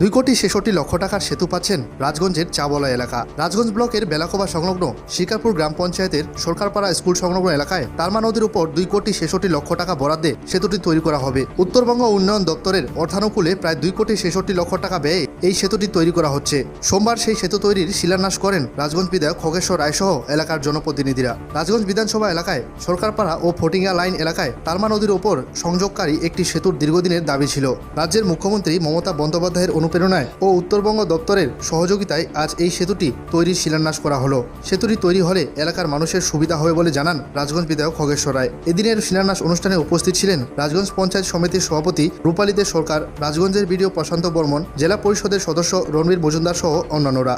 দুই কোটি ছেষট্টি লক্ষ টাকার সেতু পাচ্ছেন রাজগঞ্জের চাবলা এলাকা। রাজগঞ্জ ব্লকের বেলাকোবা সংলগ্ন শিকারপুর গ্রাম পঞ্চায়েতের সরকারপাড়া স্কুল সংলগ্ন এলাকায় তারমা নদীর উপর দুই কোটি ছেষট্টি লক্ষ টাকা বরাদ্দে সেতুটি তৈরি করা হবে। উত্তরবঙ্গ উন্নয়ন দপ্তরের অর্থানুকূলে প্রায় দুই কোটি ছেষট্টি লক্ষ টাকা ব্যয়ে এই সেতুটি তৈরি করা হচ্ছে। সোমবার সেই সেতু তৈরির শিলান্যাস করেন রাজগঞ্জ বিধায়ক খগেশ্বর রায়সহ এলাকার জনপ্রতিনিধিরা। রাজগঞ্জ বিধানসভা এলাকায় সরকারপাড়া ও ফটিঙ্গা লাইন এলাকায় তালমা নদীর ওপর সংযোগকারী একটি সেতুর দীর্ঘদিনের দাবি ছিল। রাজ্যের মুখ্যমন্ত্রী মমতা বন্দ্যোপাধ্যায়ের অনুপ্রেরণায় ও উত্তরবঙ্গ দপ্তরের সহযোগিতায় আজ এই সেতুটি তৈরির শিলান্যাস করা হলো। সেতুটি তৈরি হলে এলাকার মানুষের সুবিধা হবে বলে জানান রাজগঞ্জ বিধায়ক খগেশ্বর রায়। এদিনের শিলান্যাস অনুষ্ঠানে উপস্থিত ছিলেন রাজগঞ্জ পঞ্চায়েত সমিতির সভাপতি রূপালীতে সরকার, রাজগঞ্জের বিডিও প্রশান্ত বর্মন, জেলা পরিষদের সদস্য রণবীর মজুমদার সহ অন্যান্যরা।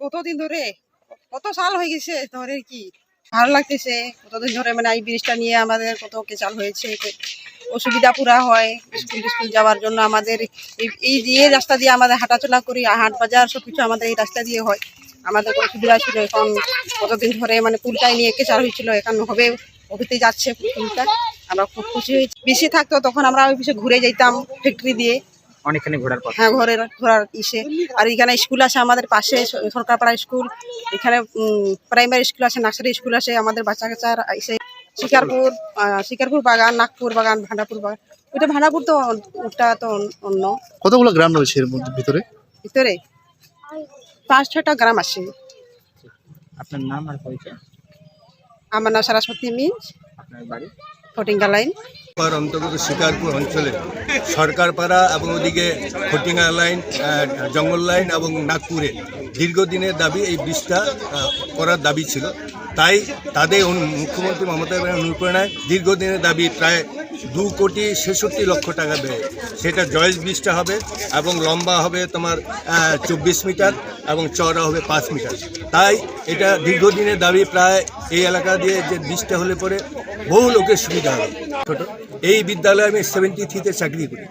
কতদিন ধরে? কত সাল হয়ে গেছে? ধরে কি? ভালো লাগতেছে। কতদিন ধরে মানে এই ব্রিজটা নিয়ে আমাদের কত কেচাল হয়েছে অসুবিধা পুরা হয় স্কুল স্কুল যাওয়ার জন্য আমাদের। এই দিয়ে রাস্তা দিয়ে আমাদের হাঁটাচলা করি, হাট বাজার সব কিছু আমাদের এই রাস্তা দিয়ে হয়। আমাদের অসুবিধা সুবিধা ছিল এখন কতদিন ধরে মানে পুলটাই নিয়ে কেচাল হয়েছিল, এখন হবে হতে যাচ্ছে পুলটা। আমরা খুব খুশি হয়েছি। বেশি থাকতো তখন আমরা ওই পিছিয়ে ঘুরে যেতাম ফ্যাক্টরি দিয়ে। অনেকখানি ঘোরার পর হ্যাঁ ঘরের ঘোরার ইসে। আর এখানে স্কুল আছে আমাদের পাশে সরকারপাড়া স্কুল। এখানে প্রাইমারি স্কুল আছে নার্সারি স্কুল আছে আমাদের বাচ্চা কাচ্চার এসে শিকারপুর আহ, শিকারপুর বাগান নাগপুর বাগান ভান্ডাপুর বাগান। ওইটা ভান্ডাপুর তো ওটা তো অন্য। কতগুলো গ্রাম রয়েছে এর মধ্যে ভিতরে? ভিতরে পাঁচ ছটা গ্রাম আছে। আপনার নাম আর পরিচয়? আমার নাম সরস্বতী মিঞ্জ আপনার বাড়ি? ফটিঙ্গা লাইন পার অন্তর্গত শিকারপুর অঞ্চলে সরকারপাড়া এবং ওদিকে ফটিঙ্গা লাইন জঙ্গল লাইন এবং নাগপুরে দীর্ঘদিনের দাবি, এই ব্রিজটা করার দাবি ছিল। তাই তাদের মুখ্যমন্ত্রী মমতা অনুপ্রেরণায় দীর্ঘদিনের দাবি, প্রায় দু কোটি ছেষট্টি লক্ষ টাকা ব্যয়। সেটা জয়েস ব্রিজটা হবে এবং লম্বা হবে তোমার চব্বিশ মিটার এবং চওড়া হবে পাঁচ মিটার। তাই এটা দীর্ঘদিনের দাবি, প্রায় এই এলাকা দিয়ে যে ব্রিজটা হলে পরে বহু লোকের সুবিধা হবে। ছোট। এই বিদ্যালয়ে আমি সেভেন্টি থ্রিতে চাকরি করি।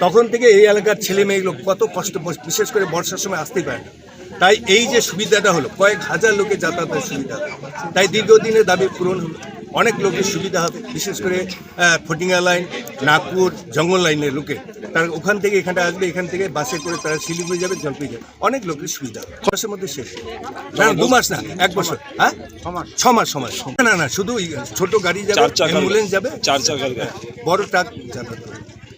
তখন থেকে এই এলাকার ছেলে মেয়েগুলো কত কষ্ট বিশেষ করে বর্ষার সময় আসতেই পারে না। তাই এই যে সুবিধাটা হলো, কয়েক হাজার লোকের যাতায়াতের সুবিধা। তাই দীর্ঘদিনের দাবি পূরণ হলো। অনেক লোকের সুবিধা হবে বিশেষ করে ফটিঙ্গা লাইন নাগপুর জঙ্গল লাইনের লোকে। তারা ওখান থেকে এখানটা আসবে এখান থেকে বাসে করে তারা শিলিগুড়ি যাবে জলপাই যাবে। অনেক লোকের সুবিধা হবে। ছ মাসের মধ্যে শেষ। না দু মাস না এক বছর। হ্যাঁ? ছ মাস। ছ মাস না না না শুধু ছোট গাড়ি যাবে অ্যাম্বুলেন্স যাবে। চার চাকা বড় ট্রাক যাবে।